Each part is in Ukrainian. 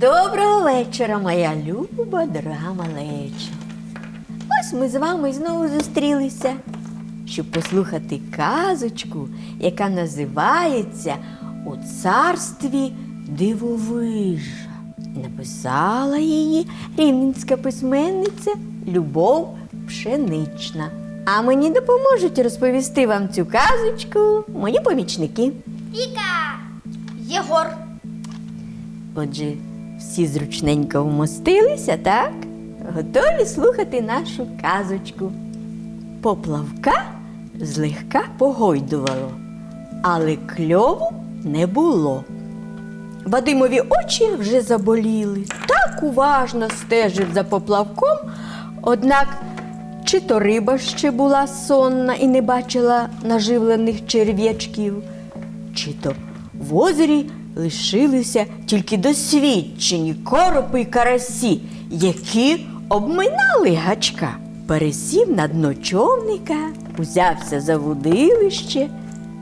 Доброго вечора, моя люба, дорога малеча. Ось ми з вами знову зустрілися, щоб послухати казочку, яка називається У царстві дивовижа. Написала її рівненська письменниця Любов Пшенична. А мені допоможуть розповісти вам цю казочку мої помічники. Віка! Єгор! Отже, всі зручненько вмостилися, так? Готові слухати нашу казочку. Поплавка злегка погойдувало, але кльову не було. Вадимові очі вже заболіли, так уважно стежив за поплавком, однак чи то риба ще була сонна і не бачила наживлених черв'ячків, чи то в озері лишилися тільки досвідчені коропи й карасі, які обминали гачка. Пересів на дно човника, узявся за вудилище,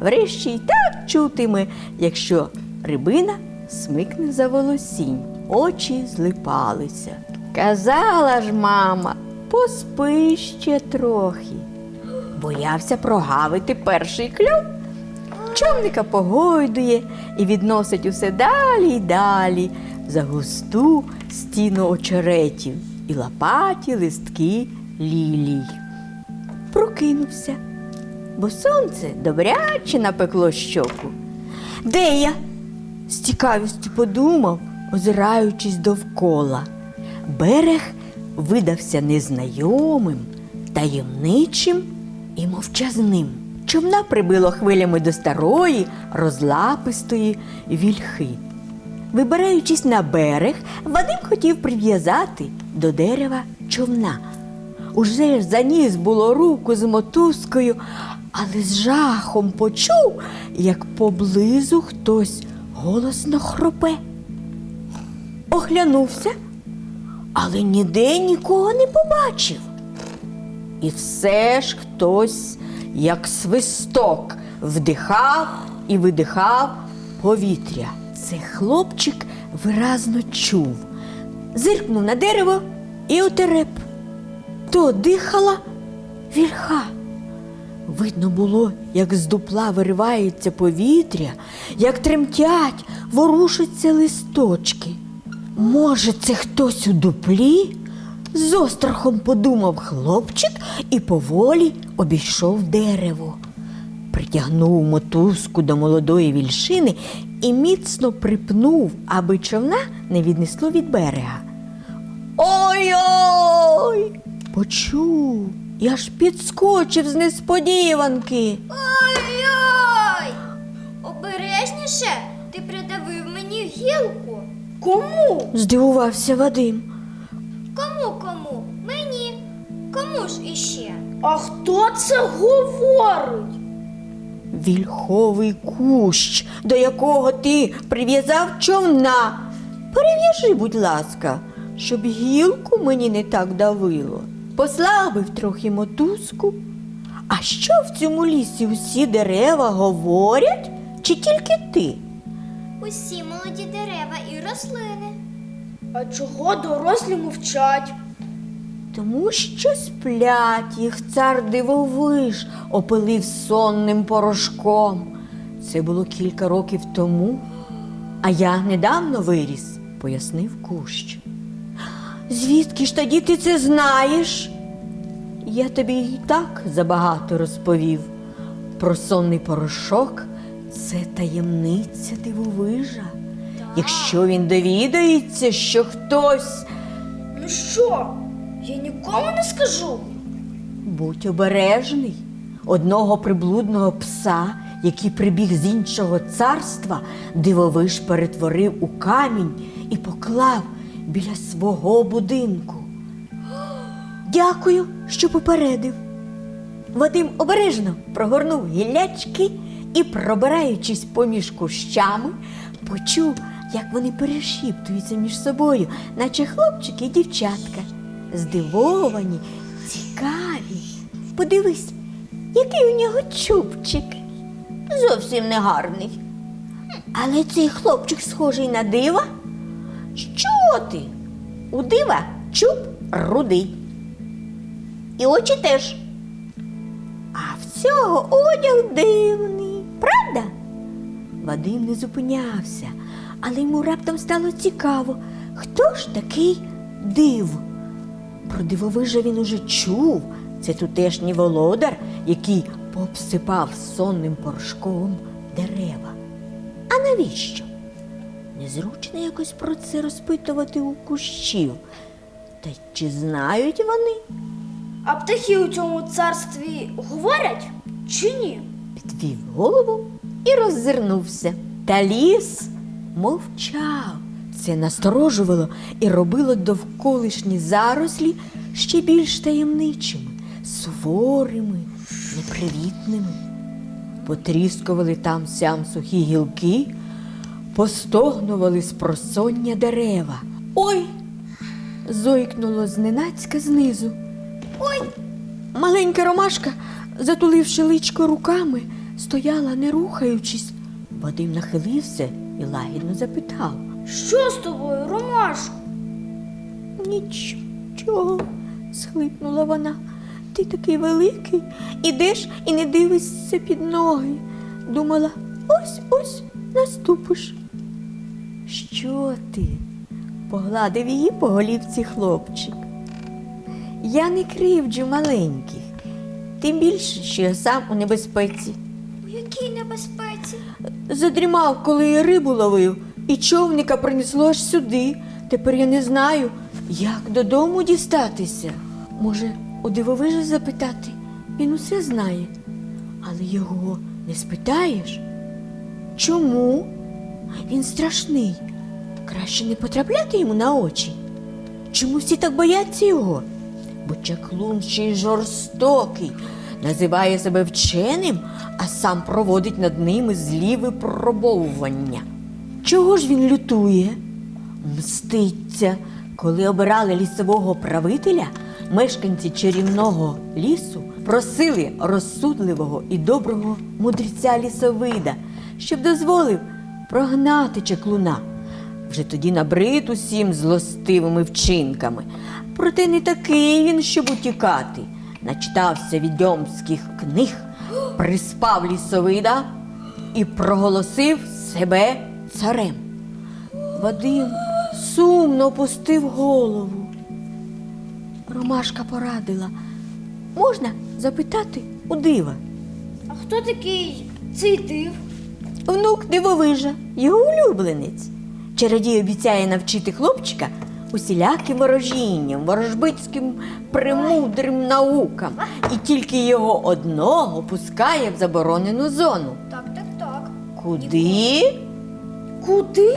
врешті й так чутиме, якщо рибина смикне за волосінь, очі злипалися. Казала ж мама, поспи ще трохи. Боявся прогавити перший кльов. Човника погойдує і відносить усе далі й далі за густу стіну очеретів і лопаті листки лілій. Прокинувся, бо сонце добряче напекло щоку. Де я? з цікавістю подумав, озираючись довкола. Берег видався незнайомим, таємничим і мовчазним. Човна прибило хвилями до старої, розлапистої вільхи. Вибираючись на берег, Вадим хотів прив'язати до дерева човна. Уже заніс було руку з мотузкою, але з жахом почув, як поблизу хтось голосно хропе. Оглянувся, але ніде нікого не побачив. І все ж хтось, як свисток, вдихав і видихав повітря. Це хлопчик виразно чув. Зиркнув на дерево і отереп. То дихала вільха. Видно було, як з дупла виривається повітря, як тремтять, ворушаться листочки. Може, це хтось у дуплі? З острахом подумав хлопчик і поволі обійшов дерево. Притягнув мотузку до молодої вільшини і міцно припнув, аби човна не віднесло від берега. Ой-ой! Почув і аж підскочив з несподіванки. Ой-ой! Обережніше ти придавив мені гілку. Кому? Здивувався Вадим. Кому? А хто це говорить? Вільховий кущ, до якого ти прив'язав човна. Перев'яжи, будь ласка, щоб гілку мені не так давило. Послабив трохи мотузку. А що в цьому лісі усі дерева говорять, чи тільки ти? Усі молоді дерева і рослини. А чого дорослі мовчать? Тому що сплять їх цар дивовиж опилив сонним порошком. Це було кілька років тому, а я недавно виріс, пояснив кущ. Звідки ж тоді ти це знаєш? Я тобі і так забагато розповів. Про сонний порошок це таємниця дивовижа. Якщо він довідається, що хтось Ну що? Я нікому не скажу. Будь обережний. Одного приблудного пса, який прибіг з іншого царства, дивовиж перетворив у камінь і поклав біля свого будинку. Дякую, що попередив. Вадим обережно прогорнув гіллячки і, пробираючись поміж кущами, почув, як вони перешіптуються між собою, наче хлопчики і дівчатка. Здивовані, цікаві. Подивись, який у нього чубчик. Зовсім не гарний. Але цей хлопчик схожий на дива. Що ти? У дива чуб рудий. І очі теж. А в цього одяг дивний, правда? Вадим не зупинявся, але йому раптом стало цікаво, хто ж такий див. Про дивовижа він уже чув. Це тутешній володар, який пообсипав сонним порошком дерева. А навіщо? Незручно якось про це розпитувати у кущів. Та чи знають вони? А птахи у цьому царстві говорять чи ні? Підвів голову і роззирнувся. Та ліс мовчав. Це насторожувало і робило довколишні зарослі ще більш таємничими, суворими, непривітними. Потріскували там сям сухі гілки, постогнували з просоння дерева. Ой! зойкнуло зненацька знизу. Ой! Маленька ромашка, затуливши личко руками, стояла, не рухаючись. Вадим нахилився і лагідно запитав. Що з тобою, Ромашко? Нічого, схлипнула вона. Ти такий великий, ідеш і не дивишся під ноги. Думала, ось ось наступиш. Що ти? погладив її по голівці хлопчик. Я не кривджу маленьких, тим більше, що я сам у небезпеці. У якій небезпеці? Задрімав, коли я рибу ловив, і човника принесло аж сюди. Тепер я не знаю, як додому дістатися. Може, у дивовижа запитати? Він усе знає. Але його не спитаєш? Чому? Він страшний. Краще не потрапляти йому на очі. Чому всі так бояться його? Бо чаклун ще й жорстокий, називає себе вченим, а сам проводить над ними злі випробовування. Чого ж він лютує? Мститься, коли обирали лісового правителя, мешканці чарівного лісу просили розсудливого і доброго мудреця лісовида, щоб дозволив прогнати чаклуна. Вже тоді набрид усім злостивими вчинками. Проте не такий він, щоб утікати. Начитався відьомських книг, приспав лісовида і проголосив себе царем. Вадим сумно опустив голову. Ромашка порадила. Можна запитати у дива. А хто такий цей див? Внук дивовижа, його улюбленець. Чародій обіцяє навчити хлопчика усіляким ворожінням, ворожбицьким премудрим наукам, і тільки його одного пускає в заборонену зону. Так, так, так. Куди? Куди?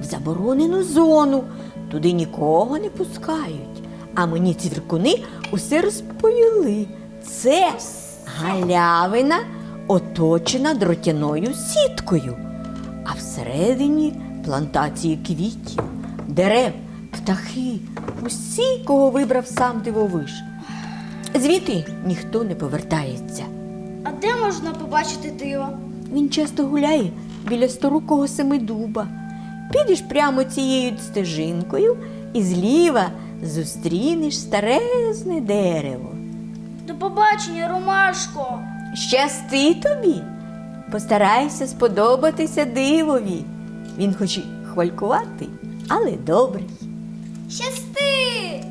В заборонену зону. Туди нікого не пускають. А мені цвіркуни усе розповіли. Це галявина, оточена дротяною сіткою, а всередині плантації квітів, дерев, птахи, усі, кого вибрав сам дивовиж. Звідти ніхто не повертається. А де можна побачити дива? Він часто гуляє біля сторукого семидуба. Підеш прямо цією стежинкою і зліва зустрінеш старезне дерево. До побачення, Ромашко. Щасти тобі! Постарайся сподобатися дивові. Він хоч і хвалькуватий, але добрий. Щасти!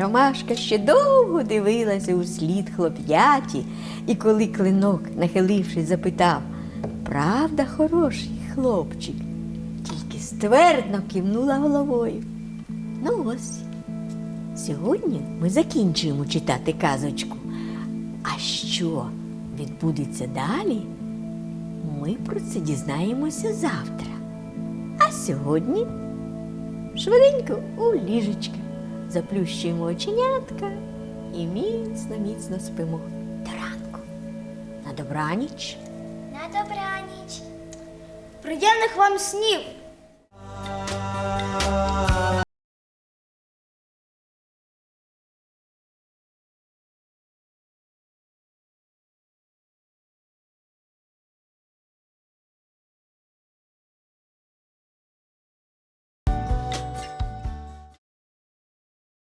Ромашка ще довго дивилася у слід хлоп'яті, і коли клинок, нахилившись, запитав Правда, хороший хлопчик, тільки ствердно кивнула головою. Ну ось. Сьогодні ми закінчуємо читати казочку. А що відбудеться далі? Ми про це дізнаємося завтра. А сьогодні швиденько у ліжечка, заплющуємо оченятка і міцно, міцно спимо до ранку. На добраніч. Приємних вам снів!